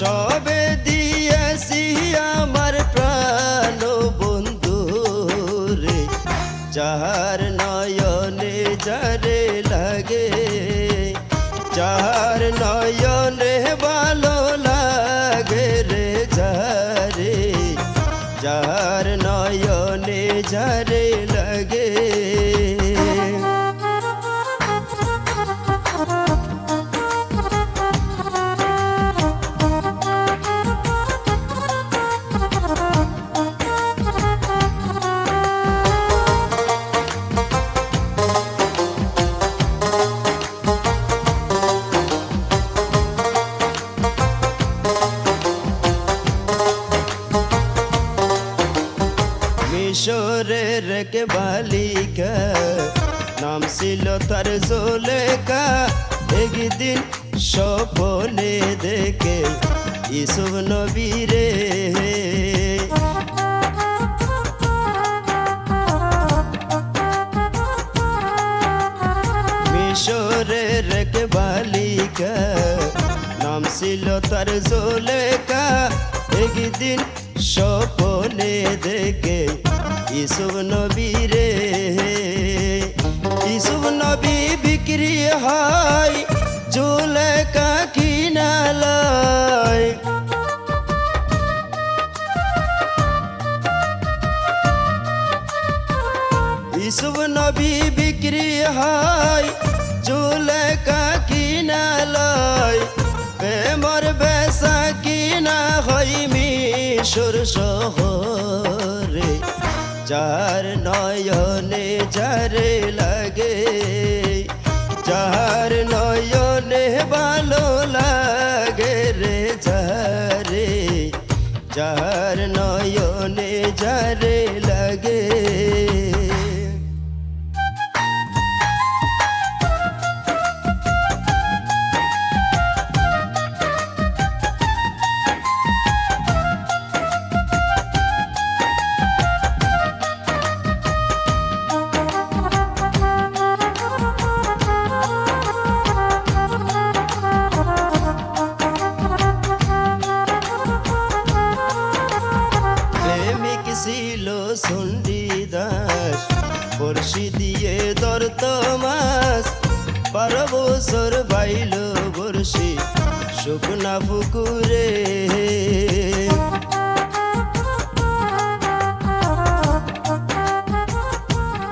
সবে দিয়েছি আমার প্রাণ বন্ধু রে। যাহার নয়নে যারে লাগে যাহার নয়নে মিশরের এক বালিকা নাম ছিল তার জোলেকা একদিন স্বপনে দেখে ইসুব নবীরে মিশরের এক বালিকা নাম ছিল তার জোলেকা একদিন নবী বিক্রি হয় চুলেকা কিনা লয় প্রেমর বেসা কিনা হয় মিশর শহরে যার নয়নে যারে লাগে যার ছিল সন্ডিদাস বর্ষি দিয়ে দর্ত মাস বারো বছর বাইল বর্ষি শুকনা পুকুরে।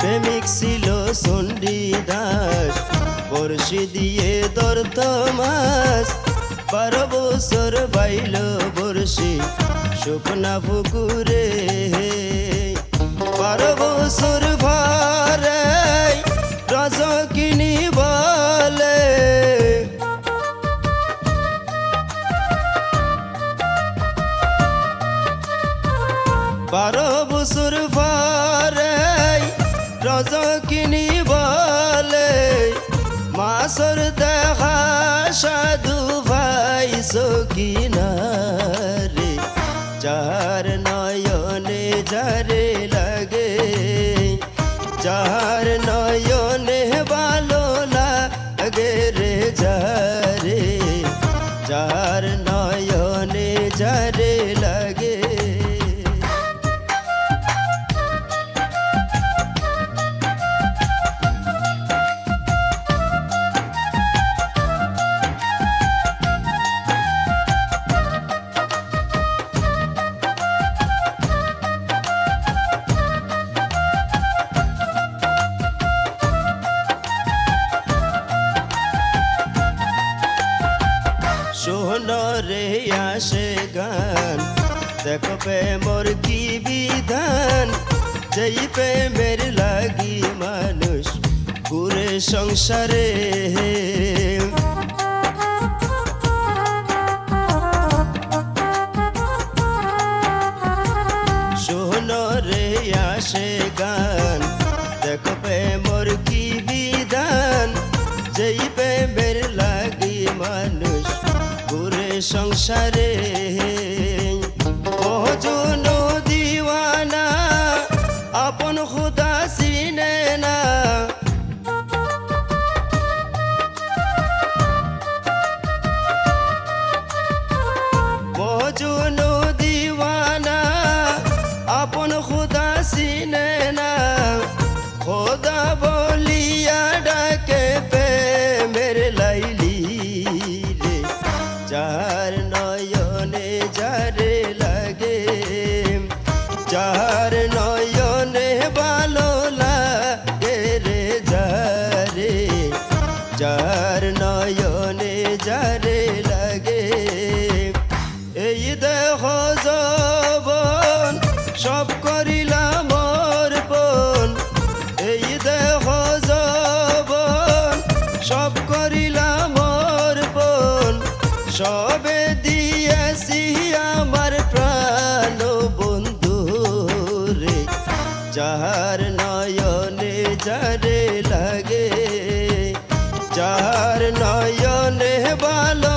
প্রেমিক ছিল সন্ডিদাস বর্ষি দিয়ে দর্ত মাস বারো বছর বাইল বর্ষি শুকনা পুকুরে। বছর ভরে বলে। রজকিনী বলে। মাসর দেখা সাধু ভাই সকিনারে যার আসে গান। দেখো প্রেমর কি বিধান? যেই প্রেমের লাগি মানুষ ঘুরে সংসারে রে, আসে গান। দেখো প্রেমর কি বিধান? যেই সংসারে যার নয়নে ভালো লাগে রে যারে যার নয়নে যারে লাগে, এই দেহ যবন, সব করিলাম অর্পণ। এই দেহ যবন, সব করিলাম অর্পণ। সবে দিয়েছি আমার যাহার নয়নে যারে লাগে যাহার নয়নে ভালো